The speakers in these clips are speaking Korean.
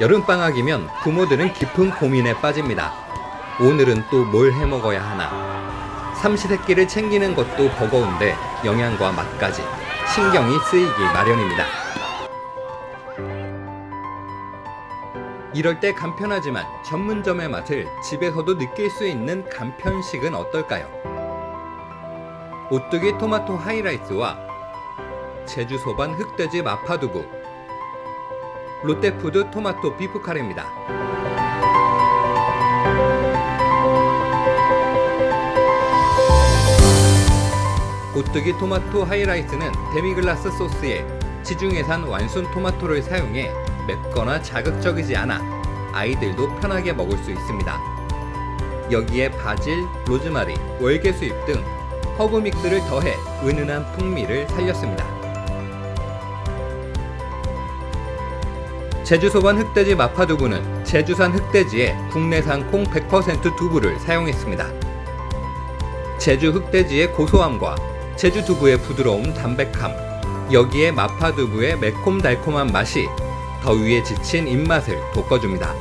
여름방학이면 부모들은 깊은 고민에 빠집니다. 오늘은 또 뭘 해 먹어야 하나. 삼시세끼를 챙기는 것도 버거운데 영양과 맛까지 신경이 쓰이기 마련입니다. 이럴 때 간편하지만 전문점의 맛을 집에서도 느낄 수 있는 간편식은 어떨까요? 오뚜기 토마토 하이라이스와 제주 소반 흑돼지 마파두부 롯데푸드 토마토 비프 카레입니다. 오뚜기 토마토 하이라이스는 데미글라스 소스에 지중해산 완순 토마토를 사용해 맵거나 자극적이지 않아 아이들도 편하게 먹을 수 있습니다. 여기에 바질, 로즈마리, 월계수잎 등 허브 믹스를 더해 은은한 풍미를 살렸습니다. 제주소반 흑돼지 마파두부는 제주산 흑돼지에 국내산 콩 100% 두부를 사용했습니다. 제주 흑돼지의 고소함과 제주 두부의 부드러운 담백함, 여기에 마파두부의 매콤달콤한 맛이 더위에 지친 입맛을 돋궈줍니다.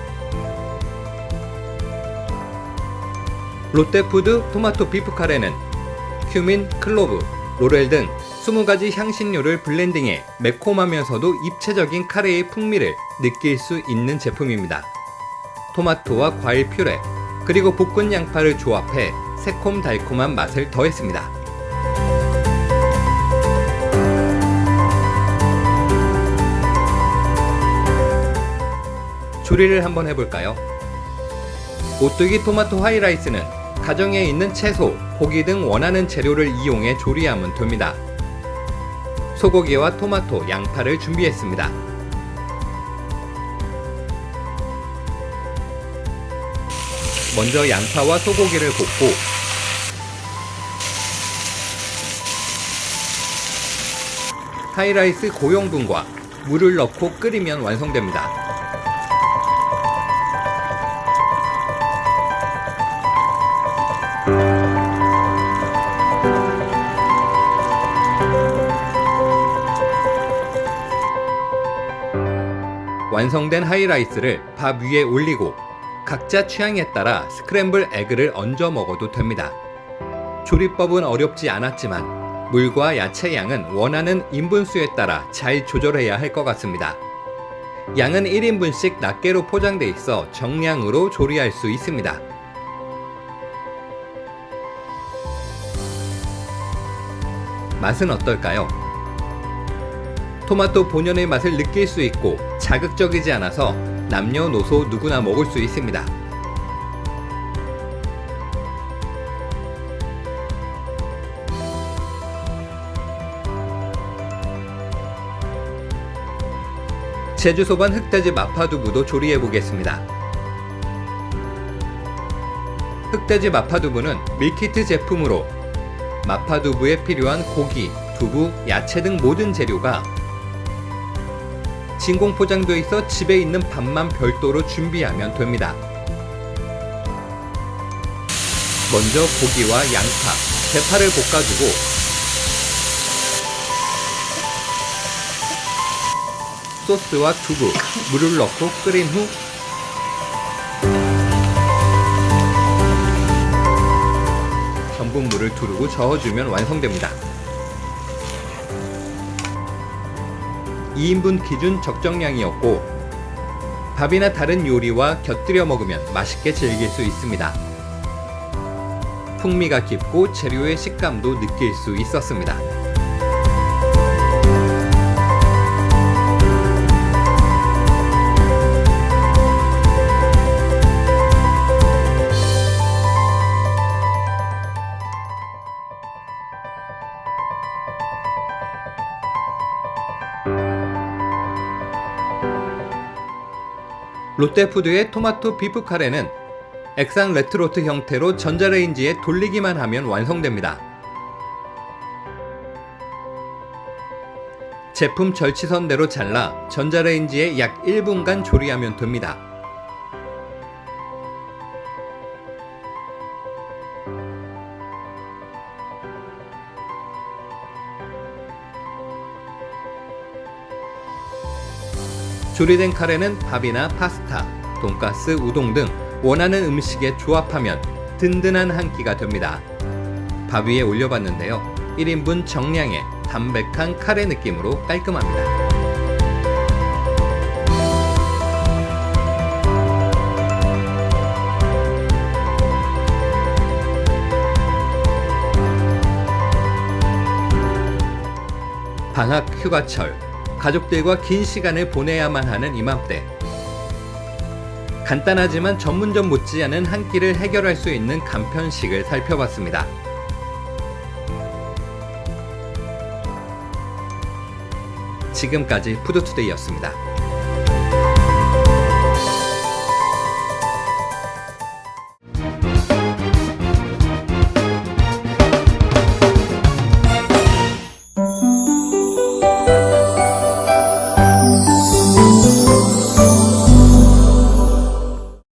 롯데푸드 토마토 비프 카레는 큐민, 클로브, 로렐 등 20가지 향신료를 블렌딩해 매콤하면서도 입체적인 카레의 풍미를 느낄 수 있는 제품입니다. 토마토와 과일 퓨레, 그리고 볶은 양파를 조합해 새콤달콤한 맛을 더했습니다. 조리를 한번 해볼까요? 오뚜기 토마토 하이라이스는 가정에 있는 채소, 고기 등 원하는 재료를 이용해 조리하면 됩니다. 소고기와 토마토, 양파를 준비했습니다. 먼저 양파와 소고기를 볶고 하이라이스 고용분과 물을 넣고 끓이면 완성됩니다. 완성된 하이라이스를 밥 위에 올리고 각자 취향에 따라 스크램블 에그를 얹어 먹어도 됩니다. 조리법은 어렵지 않았지만 물과 야채 양은 원하는 인분수에 따라 잘 조절해야 할 것 같습니다. 양은 1인분씩 낱개로 포장돼 있어 정량으로 조리할 수 있습니다. 맛은 어떨까요? 토마토 본연의 맛을 느낄 수 있고 자극적이지 않아서 남녀노소 누구나 먹을 수 있습니다. 제주소반 흑돼지 마파두부도 조리해 보겠습니다. 흑돼지 마파두부는 밀키트 제품으로 마파두부에 필요한 고기, 두부, 야채 등 모든 재료가 진공 포장되어 있어 집에 있는 밥만 별도로 준비하면 됩니다. 먼저 고기와 양파, 대파를 볶아주고 소스와 두부, 물을 넣고 끓인 후 전분물을 두르고 저어주면 완성됩니다. 2인분 기준 적정량이었고 밥이나 다른 요리와 곁들여 먹으면 맛있게 즐길 수 있습니다. 풍미가 깊고 재료의 식감도 느낄 수 있었습니다. 롯데푸드의 토마토 비프 카레는 액상 레트로트 형태로 전자레인지에 돌리기만 하면 완성됩니다. 제품 절치선대로 잘라 전자레인지에 약 1분간 조리하면 됩니다. 조리된 카레는 밥이나 파스타, 돈가스, 우동 등 원하는 음식에 조합하면 든든한 한 끼가 됩니다. 밥 위에 올려봤는데요. 1인분 정량의 담백한 카레 느낌으로 깔끔합니다. 방학 휴가철, 가족들과 긴 시간을 보내야만 하는 이맘때. 간단하지만 전문점 못지않은 한 끼를 해결할 수 있는 간편식을 살펴봤습니다. 지금까지 푸드투데이였습니다.